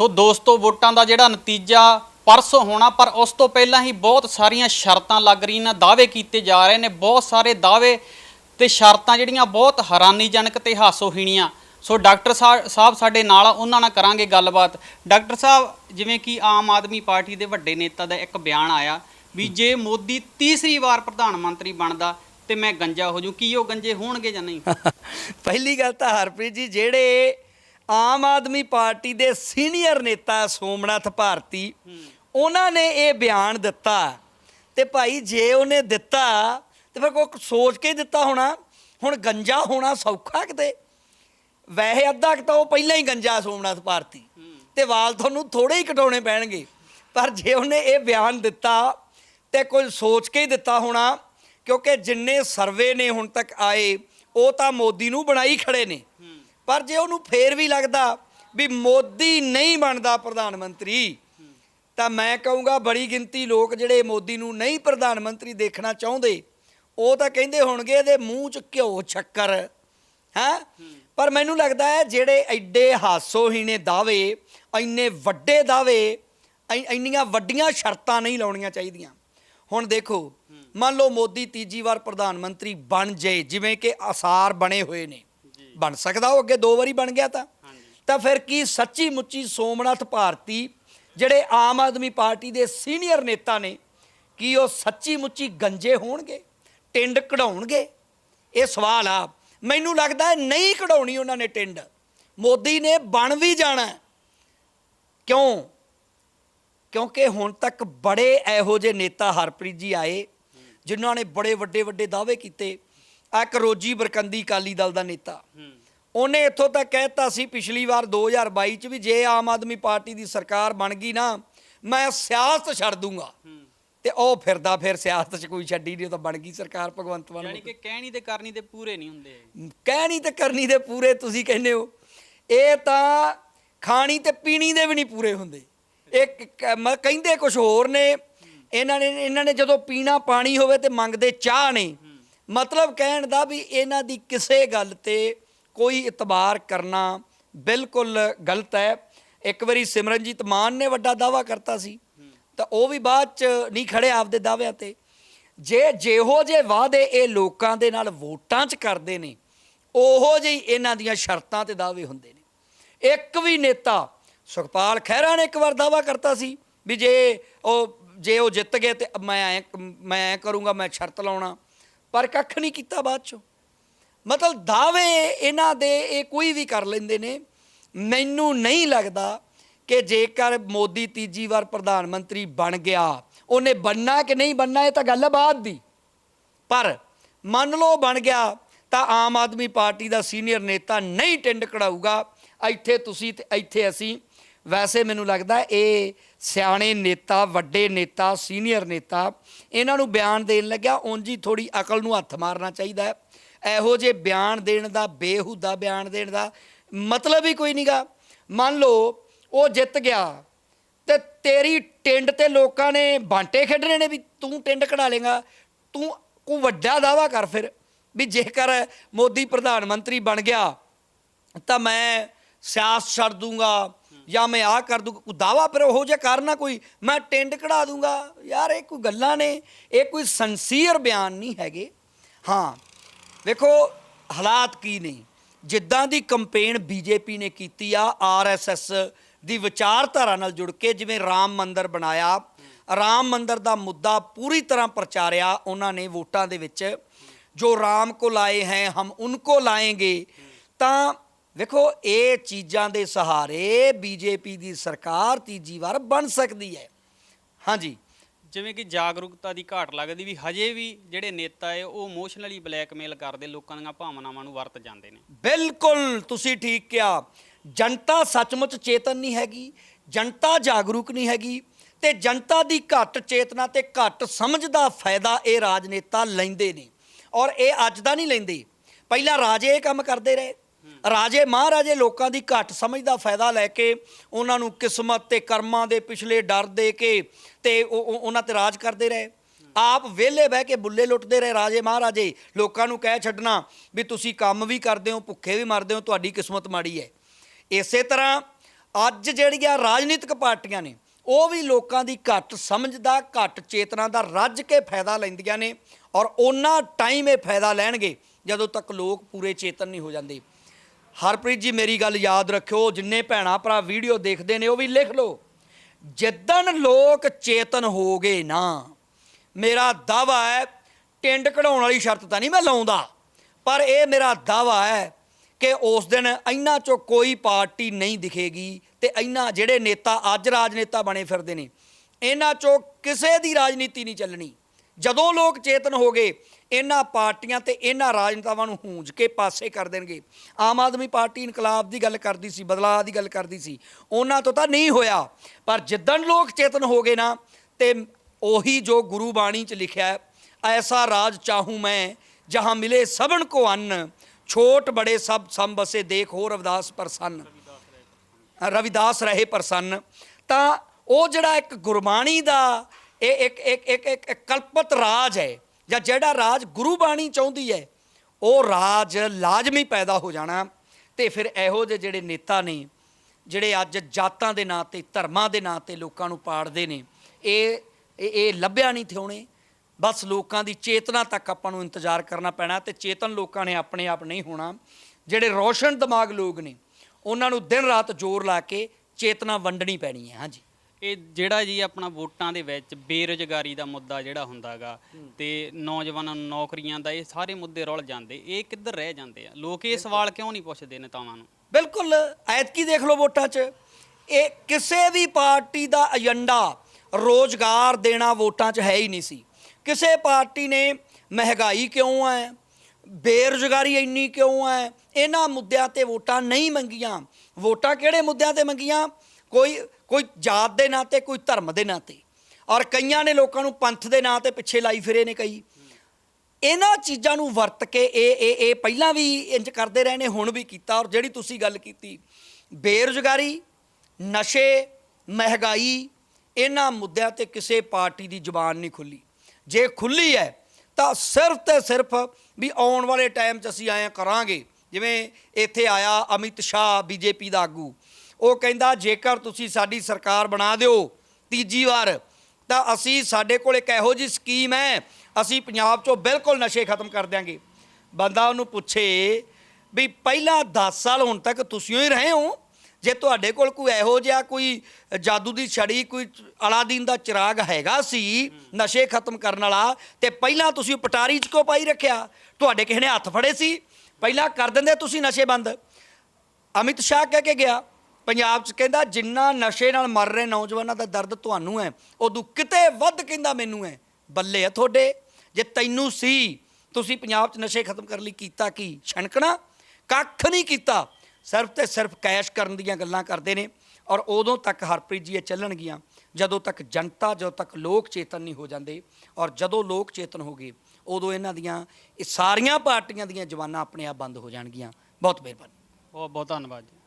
ਸੋ ਦੋਸਤੋ, ਵੋਟਾਂ ਦਾ ਜਿਹੜਾ ਨਤੀਜਾ ਪਰਸੋਂ ਹੋਣਾ, ਪਰ ਉਸ ਤੋਂ ਪਹਿਲਾਂ ਹੀ ਬਹੁਤ ਸਾਰੀਆਂ ਸ਼ਰਤਾਂ ਲੱਗ ਰਹੀਆਂ ਨੇ, ਦਾਅਵੇ ਕੀਤੇ ਜਾ ਰਹੇ ਨੇ, ਬਹੁਤ ਸਾਰੇ ਦਾਅਵੇ ਤੇ ਸ਼ਰਤਾਂ ਜਿਹੜੀਆਂ ਬਹੁਤ ਹੈਰਾਨੀਜਨਕ ਤੇ ਹਾਸੋਹੀਣੀਆਂ। ਸੋ ਡਾਕਟਰ ਸਾਹਿਬ ਸਾਡੇ ਨਾਲ ਆ, ਉਹਨਾਂ ਨਾਲ ਕਰਾਂਗੇ ਗੱਲਬਾਤ। ਡਾਕਟਰ ਸਾਹਿਬ, ਜਿਵੇਂ ਕਿ ਆਮ ਆਦਮੀ ਪਾਰਟੀ ਦੇ ਵੱਡੇ ਨੇਤਾ ਦਾ ਇੱਕ ਬਿਆਨ ਆਇਆ ਵੀ ਜੇ ਮੋਦੀ ਤੀਸਰੀ ਵਾਰ ਪ੍ਰਧਾਨ ਮੰਤਰੀ ਬਣਦਾ, ਤੇ ਮੈਂ ਗੰਜਾ ਹੋ ਜੂ। ਕੀ ਉਹ ਗੰਜੇ ਹੋਣਗੇ ਜਾਂ ਨਹੀਂ? ਪਹਿਲੀ ਗੱਲ ਤਾਂ ਹਰਪ੍ਰੀਤ ਜੀ, ਜਿਹੜੇ ਆਮ ਆਦਮੀ ਪਾਰਟੀ ਦੇ ਸੀਨੀਅਰ ਨੇਤਾ ਸੋਮਨਾਥ ਭਾਰਤੀ, ਉਹਨਾਂ ਨੇ ਇਹ ਬਿਆਨ ਦਿੱਤਾ। ਤੇ ਭਾਈ ਜੇ ਉਹਨੇ ਦਿੱਤਾ, ਤੇ ਫਿਰ ਕੋਈ ਸੋਚ ਕੇ ਦਿੱਤਾ ਹੋਣਾ। ਹੁਣ ਗੰਜਾ ਹੋਣਾ ਸੌਖਾ ਕਿਤੇ? ਵੈਸੇ ਅੱਧਾ ਕੁ ਤਾਂ ਉਹ ਪਹਿਲਾਂ ਹੀ ਗੰਜਾ ਸੋਮਨਾਥ ਭਾਰਤੀ। ਤੇ ਵਾਲ ਤੁਹਾਨੂੰ ਥੋੜੇ ਹੀ ਕਟਾਉਣੇ ਪੈਣਗੇ। ਪਰ ਜੇ ਉਹਨੇ ਇਹ ਬਿਆਨ ਦਿੱਤਾ ਤੇ ਕੋਈ ਸੋਚ ਕੇ ਹੀ ਦਿੱਤਾ ਹੋਣਾ, ਕਿਉਂਕਿ ਜਿੰਨੇ ਸਰਵੇ ਨੇ ਹੁਣ ਤੱਕ ਆਏ, ਉਹ ਤਾਂ ਮੋਦੀ ਨੂੰ ਬਣਾਈ ਖੜੇ ਨੇ। ਪਰ ਜੇ ਉਹਨੂੰ ਫੇਰ ਵੀ ਲੱਗਦਾ ਵੀ ਮੋਦੀ ਨਹੀਂ ਬਣਦਾ ਪ੍ਰਧਾਨ ਮੰਤਰੀ, ਤਾਂ ਮੈਂ ਕਹੂੰਗਾ ਬੜੀ ਗਿਣਤੀ ਲੋਕ ਜਿਹੜੇ ਮੋਦੀ ਨੂੰ ਨਹੀਂ ਪ੍ਰਧਾਨ ਮੰਤਰੀ ਦੇਖਣਾ ਚਾਹੁੰਦੇ, ਉਹ ਤਾਂ ਕਹਿੰਦੇ ਹੋਣਗੇ ਇਹਦੇ ਮੂੰਹ 'ਚ ਘਿਓ ਛੱਕਰ ਹੈ? ਪਰ ਮੈਨੂੰ ਲੱਗਦਾ ਹੈ ਜਿਹੜੇ ਐਡੇ ਹਾਸੋਹੀਣੇ ਦਾਅਵੇ, ਇੰਨੇ ਵੱਡੇ ਦਾਅਵੇ ਇੰਨੀਆਂ ਵੱਡੀਆਂ ਸ਼ਰਤਾਂ ਨਹੀਂ ਲਾਉਣੀਆਂ ਚਾਹੀਦੀਆਂ। ਹੁਣ ਦੇਖੋ, ਮੰਨ ਲਓ ਮੋਦੀ ਤੀਜੀ ਵਾਰ ਪ੍ਰਧਾਨ ਮੰਤਰੀ ਬਣ ਜਾਏ ਜਿਵੇਂ ਕਿ ਆਸਾਰ ਬਣੇ ਹੋਏ ਨੇ। ਬਣ ਸਕਦਾ ਉਹ ਅੱਗੇ ਦੋ ਵਾਰੀ ਬਣ ਗਿਆ ਤਾਂ। ਤਾਂ ਫਿਰ ਕੀ ਸੱਚੀ ਮੁੱਚੀ ਸੋਮਨਾਥ ਭਾਰਤੀ ਜਿਹੜੇ ਆਮ ਆਦਮੀ ਪਾਰਟੀ ਦੇ ਸੀਨੀਅਰ ਨੇਤਾ ਨੇ ਕੀ ਉਹ ਸੱਚੀ ਮੁੱਚੀ ਗੰਜੇ ਹੋਣਗੇ ਟਿੰਡ ਕਢਾਉਣਗੇ? ਇਹ ਸਵਾਲ ਆ। ਮੈਨੂੰ ਲੱਗਦਾ ਨਹੀਂ ਕਢਾਉਣੀ ਉਹਨਾਂ ਨੇ ਟਿੰਡ। ਮੋਦੀ ਨੇ ਬਣ ਵੀ ਜਾਣਾ। ਕਿਉਂ? ਕਿਉਂਕਿ ਹੁਣ ਤੱਕ ਬੜੇ ਇਹੋ ਜਿਹੇ ਨੇਤਾ ਹਰਪ੍ਰੀਤ ਜੀ ਆਏ ਜਿਨ੍ਹਾਂ ਨੇ ਬੜੇ ਵੱਡੇ ਵੱਡੇ ਦਾਅਵੇ ਕੀਤੇ। ਆ ਇੱਕ ਰੋਜੀ ਬਰਕੰਦੀ ਅਕਾਲੀ ਦਲ ਦਾ ਨੇਤਾ। ਉਹਨੇ ਇੱਥੋਂ ਤੱਕ ਕਹਿਤਾ ਸੀ ਪਿਛਲੀ ਵਾਰ 2022 ਚ ਵੀ ਜੇ ਆਮ ਆਦਮੀ ਪਾਰਟੀ ਦੀ ਸਰਕਾਰ ਬਣ ਗਈ ਨਾ ਮੈਂ ਸਿਆਸਤ ਛੱਡ ਦੂੰਗਾ। ਤੇ ਉਹ ਫਿਰਦਾ ਫਿਰ ਸਿਆਸਤ 'ਚ ਕੋਈ ਛੱਡੀ ਨਹੀਂ ਉਹ ਤਾਂ ਬਣ ਗਈ ਸਰਕਾਰ ਭਗਵੰਤ ਮਾਨ ਯਾਨੀ ਕਿ ਕਹਿਣੀ ਤੇ ਕਰਨੀ ਤੇ ਪੂਰੇ ਨਹੀਂ ਹੁੰਦੇ ਕਹਿਣੀ ਤੇ ਕਰਨੀ ਦੇ ਪੂਰੇ ਤੁਸੀਂ ਕਹਿੰਦੇ ਹੋ। ਇਹ ਤਾਂ ਖਾਣੀ ਤੇ ਪੀਣੀ ਦੇ ਵੀ ਨਹੀਂ ਪੂਰੇ ਹੁੰਦੇ। ਇਹ ਕਹਿੰਦੇ ਕੁਝ ਹੋਰ ਨੇ ਇਹਨਾਂ ਨੇ ਇਹਨਾਂ ਨੇ ਜਦੋਂ ਪੀਣਾ ਪਾਣੀ ਹੋਵੇ ਤੇ ਮੰਗਦੇ ਚਾਹ ਨੇ ਮਤਲਬ ਕਹਿਣ ਦਾ ਵੀ ਇਹਨਾਂ ਦੀ ਕਿਸੇ ਗੱਲ ਤੇ ਕੋਈ ਇਤਬਾਰ ਕਰਨਾ ਬਿਲਕੁਲ ਗਲਤ ਹੈ। ਇੱਕ ਵਾਰੀ ਸਿਮਰਨਜੀਤ ਮਾਨ ਨੇ ਵੱਡਾ ਦਾਵਾ ਕਰਤਾ ਸੀ, ਤਾਂ ਉਹ ਵੀ ਬਾਅਦ ਚ ਨਹੀਂ ਖੜੇ ਆਪਦੇ ਦਾਅਵਿਆਂ ਤੇ। ਜੇ ਜਿਹੋ ਜੇ ਵਾਅਦੇ ਇਹ ਲੋਕਾਂ ਦੇ ਨਾਲ ਵੋਟਾਂ 'ਚ ਕਰਦੇ ਨੇ, ਉਹੋ ਜਿਹੀ ਇਹਨਾਂ ਦੀਆਂ ਸ਼ਰਤਾਂ ਤੇ ਦਾਅਵੇ ਹੁੰਦੇ ਨੇ। ਇੱਕ ਵੀ ਨੇਤਾ ਸੁਖਪਾਲ ਖਹਿਰਾ ਨੇ ਇੱਕ ਵਾਰ ਦਾਅਵਾ ਕਰਤਾ ਸੀ ਵੀ ਜੇ ਉਹ ਜੇ ਉਹ ਜਿੱਤ ਗਏ ਤੇ ਮੈਂ ਐਂ ਮੈਂ ਐਂ ਕਰੂੰਗਾ, ਮੈਂ ਸ਼ਰਤ ਲਾਉਣਾ। ਪਰ ਕੱਖ ਨਹੀਂ ਕੀਤਾ ਬਾਅਦ ਚੋਂ। ਮਤਲਬ ਦਾਅਵੇ ਇਹਨਾਂ ਦੇ ਇਹ ਕੋਈ ਵੀ ਕਰ ਲੈਂਦੇ ਨੇ। ਮੈਨੂੰ ਨਹੀਂ ਲੱਗਦਾ ਕਿ ਜੇਕਰ ਮੋਦੀ ਤੀਜੀ ਵਾਰ ਪ੍ਰਧਾਨ ਮੰਤਰੀ ਬਣ ਗਿਆ, ਉਹਨੇ ਬਣਨਾ ਕਿ ਨਹੀਂ ਬਣਨਾ, ਇਹ ਤਾਂ ਗੱਲ ਹੈ ਬਾਅਦ ਦੀ। ਪਰ ਮੰਨ ਲਓ ਬਣ ਗਿਆ, ਤਾਂ ਆਮ ਆਦਮੀ ਪਾਰਟੀ ਦਾ ਸੀਨੀਅਰ ਨੇਤਾ ਨਹੀਂ ਟਿੰਡ ਕਢਾਊਗਾ। ਇੱਥੇ ਤੁਸੀਂ ਤੇ ਇੱਥੇ ਅਸੀਂ ਵੈਸੇ ਮੈਨੂੰ ਲੱਗਦਾ ਇਹ ਸਿਆਣੇ ਨੇਤਾ, ਵੱਡੇ ਨੇਤਾ, ਸੀਨੀਅਰ ਨੇਤਾ ਇਹਨਾਂ ਨੂੰ ਬਿਆਨ ਦੇਣ ਲੱਗਿਆ। ਉਂਝ ਹੀ ਥੋੜੀ ਅਕਲ ਨੂੰ ਹੱਥ ਮਾਰਨਾ ਚਾਹੀਦਾ ਹੈ। ਇਹੋ ਜੇ ਬਿਆਨ ਦੇਣ ਦਾ, ਬੇਹੁਦਾ ਬਿਆਨ ਦੇਣ ਦਾ ਮਤਲਬ ਹੀ ਕੋਈ ਨਹੀਂਗਾ ਮੰਨ ਲਓ, ਉਹ ਜਿੱਤ ਗਿਆ ਤੇ ਤੇਰੀ ਟਿੰਡ ਤੇ ਲੋਕਾਂ ਨੇ ਬਾਂਟੇ ਖੇਡਣੇ ਨੇ ਵੀ ਤੂੰ ਟਿੰਡ ਕਢਾ ਲੇਗਾ ਤੂੰ ਕੋ ਵੱਡਾ ਦਾਵਾ ਕਰ ਫਿਰ ਵੀ ਜੇਕਰ ਮੋਦੀ ਪ੍ਰਧਾਨ ਮੰਤਰੀ ਬਣ ਗਿਆ ਤਾਂ ਮੈਂ ਸਿਆਸਤ ਛੱਡ ਦੂੰਗਾ। ਜਾਂ ਮੈਂ ਆ ਕਰ ਦੂੰਗਾ ਕੋਈ ਦਾਵਾ ਫਿਰ ਉਹੋ ਜਿਹਾ ਕਰਨਾ ਕੋਈ, ਮੈਂ ਟਿੰਡ ਕਢਾ ਦੂੰਗਾ। ਯਾਰ ਇਹ ਕੋਈ ਗੱਲਾਂ ਨੇ, ਇਹ ਕੋਈ ਸੰਸੀਅਰ ਬਿਆਨ ਨਹੀਂ ਹੈਗੇ। ਹਾਂ, ਵੇਖੋ, ਹਾਲਾਤ ਕੀ ਨੇ। ਜਿੱਦਾਂ ਦੀ ਕੰਪੇਨ ਬੀਜੇਪੀ ਨੇ ਕੀਤੀ ਆ ਆਰਐਸਐਸ ਦੀ ਵਿਚਾਰਧਾਰਾ ਨਾਲ ਜੁੜ ਕੇ, ਜਿਵੇਂ ਰਾਮ ਮੰਦਿਰ ਬਣਾਇਆ, ਰਾਮ ਮੰਦਿਰ ਦਾ ਮੁੱਦਾ ਪੂਰੀ ਤਰ੍ਹਾਂ ਪ੍ਰਚਾਰਿਆ ਉਹਨਾਂ ਨੇ ਵੋਟਾਂ ਦੇ ਵਿੱਚ। ਜੋ ਰਾਮ ਕੋ ਲਾਏ ਹੈ, ਹਮ ਉਨਕੋ ਲਾਏਗੇ, ਤਾਂ ਵੇਖੋ ਇਹ ਚੀਜ਼ਾਂ ਦੇ ਸਹਾਰੇ ਬੀਜੇਪੀ ਦੀ ਸਰਕਾਰ ਤੀਜੀ ਵਾਰ ਬਣ ਸਕਦੀ ਹੈ। ਹਾਂਜੀ। ਜਿਵੇਂ ਕਿ ਜਾਗਰੂਕਤਾ ਦੀ ਘਾਟ ਲੱਗਦੀ ਵੀ ਹਜੇ ਵੀ ਜਿਹੜੇ ਨੇਤਾ ਹੈ ਉਹ ਇਮੋਸ਼ਨਲੀ ਬਲੈਕਮੇਲ ਕਰਦੇ ਲੋਕਾਂ ਦੀਆਂ ਭਾਵਨਾਵਾਂ ਨੂੰ ਵਰਤ ਜਾਂਦੇ ਨੇ। ਬਿਲਕੁਲ ਤੁਸੀਂ ਠੀਕ ਕਿਹਾ। ਜਨਤਾ ਸੱਚਮੁੱਚ ਚੇਤਨ ਨਹੀਂ ਹੈਗੀ ਜਨਤਾ ਜਾਗਰੂਕ ਨਹੀਂ ਹੈਗੀ ਤੇ ਜਨਤਾ ਦੀ ਘੱਟ ਚੇਤਨਾ ਤੇ ਘੱਟ ਸਮਝ ਦਾ ਫਾਇਦਾ ਇਹ ਰਾਜਨੇਤਾ ਲੈਂਦੇ ਨੇ। ਔਰ ਇਹ ਅੱਜ ਦਾ ਨਹੀਂ ਲੈਂਦੇ। ਪਹਿਲਾਂ ਰਾਜੇ ਇਹ ਕੰਮ ਕਰਦੇ ਰਹੇ। ਰਾਜੇ ਮਹਾਰਾਜੇ ਲੋਕਾਂ ਦੀ ਘੱਟ ਸਮਝ ਦਾ ਫਾਇਦਾ ਲੈ ਕੇ ਉਹਨਾਂ ਨੂੰ ਕਿਸਮਤ ਤੇ ਕਰਮਾਂ ਦੇ ਪਿਛਲੇ ਡਰ ਦੇ ਕੇ ਤੇ ਉਹਨਾਂ ਤੇ ਰਾਜ ਕਰਦੇ ਰਹੇ। ਆਪ ਵਿਹਲੇ ਬਹਿ ਕੇ ਬੁੱਲੇ ਲੁੱਟਦੇ ਰਹੇ ਰਾਜੇ ਮਹਾਰਾਜੇ। ਲੋਕਾਂ ਨੂੰ ਕਹਿ ਛੱਡਣਾ ਵੀ ਤੁਸੀਂ ਕੰਮ ਵੀ ਕਰਦੇ ਹੋ, ਭੁੱਖੇ ਵੀ ਮਰਦੇ ਹੋ, ਤੁਹਾਡੀ ਕਿਸਮਤ ਮਾੜੀ ਹੈ। ਇਸੇ ਤਰ੍ਹਾਂ ਅੱਜ ਜਿਹੜੀਆਂ ਰਾਜਨੀਤਿਕ ਪਾਰਟੀਆਂ ਨੇ, ਉਹ ਵੀ ਲੋਕਾਂ ਦੀ ਘੱਟ ਸਮਝ ਦਾ, ਘੱਟ ਚੇਤਨਾ ਦਾ ਰੱਜ ਕੇ ਫਾਇਦਾ ਲੈਂਦੀਆਂ ਨੇ ਔਰ ਉਹਨਾਂ ਟਾਈਮ ਇਹ ਫਾਇਦਾ ਲੈਣਗੇ ਜਦੋਂ ਤੱਕ ਲੋਕ ਪੂਰੇ ਚੇਤਨ ਨਹੀਂ ਹੋ ਜਾਂਦੇ। ਹਰਪ੍ਰੀਤ ਜੀ, ਮੇਰੀ ਗੱਲ ਯਾਦ ਰੱਖਿਓ, ਜਿੰਨੇ ਭੈਣਾ ਭਰਾ ਵੀਡੀਓ ਦੇਖਦੇ ਨੇ, ਉਹ ਵੀ ਲਿਖ ਲਓ। ਜਿੱਦਣ ਲੋਕ ਚੇਤਨ ਹੋ ਗਏ ਨਾ, ਮੇਰਾ ਦਾਵਾ ਹੈ, ਟਿੰਡ ਕਢਾਉਣ ਵਾਲੀ ਸ਼ਰਤ ਤਾਂ ਨਹੀਂ ਮੈਂ ਲਾਉਂਦਾ, ਪਰ ਇਹ ਮੇਰਾ ਦਾਵਾ ਹੈ ਕਿ ਉਸ ਦਿਨ ਇਹਨਾਂ ਚੋਂ ਕੋਈ ਪਾਰਟੀ ਨਹੀਂ ਦਿਖੇਗੀ ਤੇ ਇੰਨਾ ਜਿਹੜੇ ਨੇਤਾ ਅੱਜ ਰਾਜਨੇਤਾ ਬਣੇ ਫਿਰਦੇ ਨੇ, ਇਹਨਾਂ ਚੋਂ ਕਿਸੇ ਦੀ ਰਾਜਨੀਤੀ ਨਹੀਂ ਚੱਲਣੀ। ਜਦੋਂ ਲੋਕ ਚੇਤਨ ਹੋ ਗਏ, ਇਹਨਾਂ ਪਾਰਟੀਆਂ ਤੇ ਇਹਨਾਂ ਰਾਜਨੇਤਾਵਾਂ ਨੂੰ ਹੂੰਜ ਕੇ ਪਾਸੇ ਕਰ ਦੇਣਗੇ। ਆਮ ਆਦਮੀ ਪਾਰਟੀ ਇਨਕਲਾਬ ਦੀ ਗੱਲ ਕਰਦੀ ਸੀ, ਬਦਲਾਅ ਦੀ ਗੱਲ ਕਰਦੀ ਸੀ। ਉਹਨਾਂ ਤੋਂ ਤਾਂ ਨਹੀਂ ਹੋਇਆ। ਪਰ ਜਿੱਦਣ ਲੋਕ ਚੇਤਨ ਹੋ ਗਏ ਨਾ, ਤੇ ਉਹੀ ਜੋ ਗੁਰੂ ਬਾਣੀ ਚ ਲਿਖਿਆ ਐਸਾ ਰਾਜ ਚਾਹੂੰ ਮੈਂ, ਜਹਾਂ ਮਿਲੇ ਸਭਨ ਕੋ ਅੰਨ, ਛੋਟ ਬੜੇ ਸਭ ਸੰਬਸੇ ਦੇਖ ਹੋ ਰਵਿਦਾਸ ਪ੍ਰਸੰਨ। ਰਵਿਦਾਸ ਰਹੇ ਪ੍ਰਸੰਨ। ਤਾਂ ਉਹ ਜਿਹੜਾ ਇੱਕ ਗੁਰਬਾਣੀ ਦਾ ਇਹ ਇੱਕ ਇੱਕ ਇੱਕ ਇੱਕ ਕਲਪਤ ਰਾਜ ਹੈ ਜਾਂ ਜਿਹੜਾ ਰਾਜ ਗੁਰੂ ਬਾਣੀ ਚਾਹੁੰਦੀ ਹੈ, ਉਹ ਰਾਜ ਲਾਜ਼ਮੀ ਪੈਦਾ ਹੋ ਜਾਣਾ ਤੇ ਫਿਰ ਇਹੋ ਜਿਹੇ ਜਿਹੜੇ ਨੇਤਾ ਨੇ, ਜਿਹੜੇ ਅੱਜ ਜਾਤਾਂ ਦੇ ਨਾਂ ਤੇ, ਧਰਮਾਂ ਦੇ ਨਾਂ ਤੇ ਲੋਕਾਂ ਨੂੰ ਪਾੜਦੇ ਨੇ, ਇਹ ਇਹ ਇਹ ਲੱਭਿਆ ਨਹੀਂ ਥਿਉਣੇ। ਬਸ ਲੋਕਾਂ ਦੀ ਚੇਤਨਾ ਤੱਕ ਆਪਾਂ ਨੂੰ ਇੰਤਜ਼ਾਰ ਕਰਨਾ ਪੈਣਾ ਤੇ ਚੇਤਨ ਲੋਕਾਂ ਨੇ ਆਪਣੇ ਆਪ ਨਹੀਂ ਹੋਣਾ। ਜਿਹੜੇ ਰੋਸ਼ਨ ਦਿਮਾਗ ਲੋਕ ਨੇ, ਉਹਨਾਂ ਨੂੰ ਦਿਨ ਰਾਤ ਜ਼ੋਰ ਲਾ ਕੇ ਚੇਤਨਾ ਵੰਡਣੀ ਪੈਣੀ ਹੈ। ਹਾਂਜੀ। ਇਹ ਜਿਹੜਾ ਜੀ ਆਪਣਾ ਵੋਟਾਂ ਦੇ ਵਿੱਚ ਬੇਰੁਜ਼ਗਾਰੀ ਦਾ ਮੁੱਦਾ ਜਿਹੜਾ ਹੁੰਦਾਗਾ ਤੇ ਨੌਜਵਾਨਾਂ ਨੂੰ ਨੌਕਰੀਆਂ ਦਾ ਇਹ ਸਾਰੇ ਮੁੱਦੇ ਰੁਲ ਜਾਂਦੇ ਇਹ ਕਿੱਧਰ ਰਹਿ ਜਾਂਦੇ ਆ? ਲੋਕ ਇਹ ਸਵਾਲ ਕਿਉਂ ਨਹੀਂ ਪੁੱਛਦੇ ਨੇਤਾਵਾਂ ਨੂੰ? ਬਿਲਕੁਲ ਐਤਕੀ ਦੇਖ ਲਓ ਵੋਟਾਂ 'ਚ ਇਹ ਕਿਸੇ ਵੀ ਪਾਰਟੀ ਦਾ ਏਜੰਡਾ ਰੋਜ਼ਗਾਰ ਦੇਣਾ ਵੋਟਾਂ 'ਚ ਹੈ ਹੀ ਨਹੀਂ ਸੀ। ਕਿਸੇ ਪਾਰਟੀ ਨੇ ਮਹਿੰਗਾਈ ਕਿਉਂ ਹੈ ਬੇਰੁਜ਼ਗਾਰੀ ਇੰਨੀ ਕਿਉਂ ਹੈ ਇਹਨਾਂ ਮੁੱਦਿਆਂ ਤੇ ਵੋਟਾਂ ਨਹੀਂ ਮੰਗੀਆਂ। ਵੋਟਾਂ ਕਿਹੜੇ ਮੁੱਦਿਆਂ ਤੇ ਮੰਗੀਆਂ? ਕੋਈ ਕੋਈ ਜਾਤ ਦੇ ਨਾਂ ਤੇ, ਕੋਈ ਧਰਮ ਦੇ ਨਾਂ ਤੇ। ਔਰ ਕਈਆਂ ਨੇ ਲੋਕਾਂ ਨੂੰ ਪੰਥ ਦੇ ਨਾਂ ਤੇ ਪਿੱਛੇ ਲਾਈ ਫਿਰੇ ਨੇ ਕਈ। ਇਹਨਾਂ ਚੀਜ਼ਾਂ ਨੂੰ ਵਰਤ ਕੇ ਇਹ ਇਹ ਇਹ ਪਹਿਲਾਂ ਵੀ ਇੰਜ ਕਰਦੇ ਰਹੇ ਨੇ, ਹੁਣ ਵੀ ਕੀਤਾ। ਔਰ ਜਿਹੜੀ ਤੁਸੀਂ ਗੱਲ ਕੀਤੀ, ਬੇਰੁਜ਼ਗਾਰੀ, ਨਸ਼ੇ, ਮਹਿੰਗਾਈ, ਇਹਨਾਂ ਮੁੱਦਿਆਂ ਤੇ ਕਿਸੇ ਪਾਰਟੀ ਦੀ ਜ਼ੁਬਾਨ ਨਹੀਂ ਖੁੱਲੀ। ਜੇ ਖੁੱਲੀ ਹੈ, ਤਾਂ ਸਿਰਫ ਤੇ ਸਿਰਫ ਵੀ ਆਉਣ ਵਾਲੇ ਟਾਈਮ 'ਚ ਅਸੀਂ ਐਂ ਕਰਾਂਗੇ। ਜਿਵੇਂ ਇੱਥੇ ਆਇਆ ਅਮਿਤ ਸ਼ਾਹ, ਬੀਜੇਪੀ ਦਾ ਆਗੂ। ਉਹ ਕਹਿੰਦਾ, ਜੇਕਰ ਤੁਸੀਂ ਸਾਡੀ ਸਰਕਾਰ ਬਣਾ ਦਿਓ ਤੀਜੀ ਵਾਰ, ਤਾਂ ਅਸੀਂ ਸਾਡੇ ਕੋਲ ਇੱਕ ਇਹੋ ਜਿਹੀ ਸਕੀਮ ਹੈ, ਅਸੀਂ ਪੰਜਾਬ 'ਚੋਂ ਬਿਲਕੁਲ ਨਸ਼ੇ ਖਤਮ ਕਰ ਦਿਆਂਗੇ। ਬੰਦਾ ਉਹਨੂੰ ਪੁੱਛੇ ਵੀ ਪਹਿਲਾਂ 10 ਸਾਲ ਹੁਣ ਤੱਕ ਤੁਸੀਂ ਹੀ ਰਹੇ ਹੋ? ਜੇ ਤੁਹਾਡੇ ਕੋਲ ਕੋਈ ਇਹੋ ਜਿਹਾ ਕੋਈ ਜਾਦੂ ਦੀ ਛੜੀ, ਕੋਈ ਅਲਾਦੀਨ ਦਾ ਚਿਰਾਗ ਹੈਗਾ ਸੀ, ਨਸ਼ੇ ਖਤਮ ਕਰਨ ਵਾਲਾ, ਤੇ ਪਹਿਲਾਂ ਤੁਸੀਂ ਪਟਾਰੀ 'ਚ ਕਿਉਂ ਪਾਈ ਰੱਖਿਆ? ਤੁਹਾਡੇ ਕਿਸੇ ਨੇ ਹੱਥ ਫੜੇ ਸੀ? ਪਹਿਲਾਂ ਕਰ ਦਿੰਦੇ ਤੁਸੀਂ ਨਸ਼ੇ ਬੰਦ। ਅਮਿਤ ਸ਼ਾਹ ਕਹਿ ਕੇ ਗਿਆ ਪੰਜਾਬ 'ਚ ਕਹਿੰਦਾ, ਜਿੰਨਾ ਨਸ਼ੇ ਨਾਲ ਮਰ ਰਹੇ ਨੌਜਵਾਨਾਂ ਦਾ ਦਰਦ ਤੁਹਾਨੂੰ ਹੈ, ਉਦੋਂ ਕਿਤੇ ਵੱਧ ਕਹਿੰਦਾ ਮੈਨੂੰ ਹੈ, ਬੱਲੇ ਆ ਤੁਹਾਡੇ। ਜੇ ਤੈਨੂੰ ਸੀ, ਤੁਸੀਂ ਪੰਜਾਬ 'ਚ ਨਸ਼ੇ ਖਤਮ ਕਰਨ ਲਈ ਕੀਤਾ ਕੀ? ਛਣਕਣਾ? ਕੱਖ ਨਹੀਂ ਕੀਤਾ। ਸਿਰਫ ਤੇ ਸਿਰਫ ਕੈਸ਼ ਕਰਨ ਦੀਆਂ ਗੱਲਾਂ ਕਰਦੇ ਨੇ ਔਰ ਉਦੋਂ ਤੱਕ ਹਰਪ੍ਰੀਤ ਜੀ ਇਹ ਚੱਲਣਗੀਆਂ, ਜਦੋਂ ਤੱਕ ਜਨਤਾ, ਜਦੋਂ ਤੱਕ ਲੋਕ ਚੇਤਨ ਨਹੀਂ ਹੋ ਜਾਂਦੇ ਔਰ ਜਦੋਂ ਲੋਕ ਚੇਤਨ ਹੋ ਗਏ, ਉਦੋਂ ਇਹਨਾਂ ਦੀਆਂ ਇਹ ਸਾਰੀਆਂ ਪਾਰਟੀਆਂ ਦੀਆਂ ਜਵਾਨਾਂ ਆਪਣੇ ਆਪ ਬੰਦ ਹੋ ਜਾਣਗੀਆਂ। ਬਹੁਤ ਮਿਹਰਬਾਨੀ। ਬਹੁਤ ਬਹੁਤ ਧੰਨਵਾਦ ਜੀ।